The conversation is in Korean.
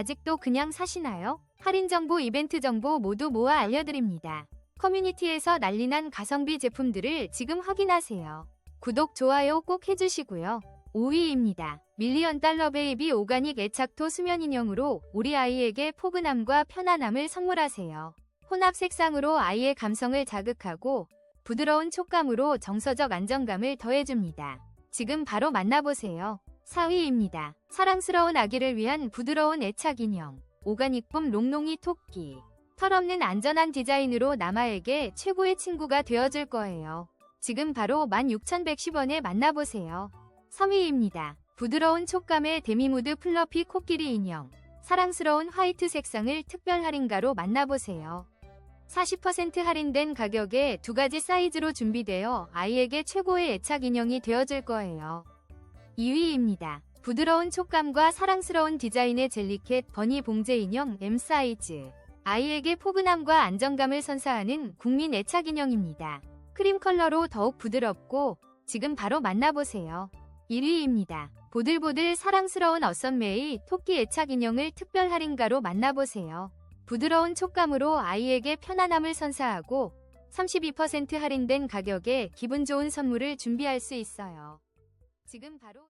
아직도 그냥 사시나요? 할인 정보, 이벤트 정보 모두 모아 알려드립니다. 커뮤니티에서 난리난 가성비 제품들을 지금 확인하세요. 구독, 좋아요 꼭 해주시고요. 5위입니다. 밀리언 달러 베이비 오가닉 애착토 수면 인형으로 우리 아이에게 포근함과 편안함을 선물하세요. 혼합 색상으로 아이의 감성을 자극하고 부드러운 촉감으로 정서적 안정감을 더해줍니다. 지금 바로 만나보세요. 4위입니다. 사랑스러운 아기를 위한 부드러운 애착 인형. 오가닉붐 롱롱이 토끼. 털없는 안전한 디자인으로 남아에게 최고의 친구가 되어줄 거예요. 지금 바로 16,110원에 만나보세요. 3위입니다. 부드러운 촉감의 데미무드 플러피 코끼리 인형. 사랑스러운 화이트 색상을 특별 할인가로 만나보세요. 40% 할인된 가격에 두 가지 사이즈로 준비되어 아이에게 최고의 애착 인형이 되어줄 거예요. 2위입니다. 부드러운 촉감과 사랑스러운 디자인의 젤리캣 버니 봉제 인형 M 사이즈. 아이에게 포근함과 안정감을 선사하는 국민 애착 인형입니다. 크림 컬러로 더욱 부드럽고 지금 바로 만나보세요. 1위입니다. 보들보들 사랑스러운 어썸메이 토끼 애착 인형을 특별 할인가로 만나보세요. 부드러운 촉감으로 아이에게 편안함을 선사하고 32% 할인된 가격에 기분 좋은 선물을 준비할 수 있어요. 지금 바로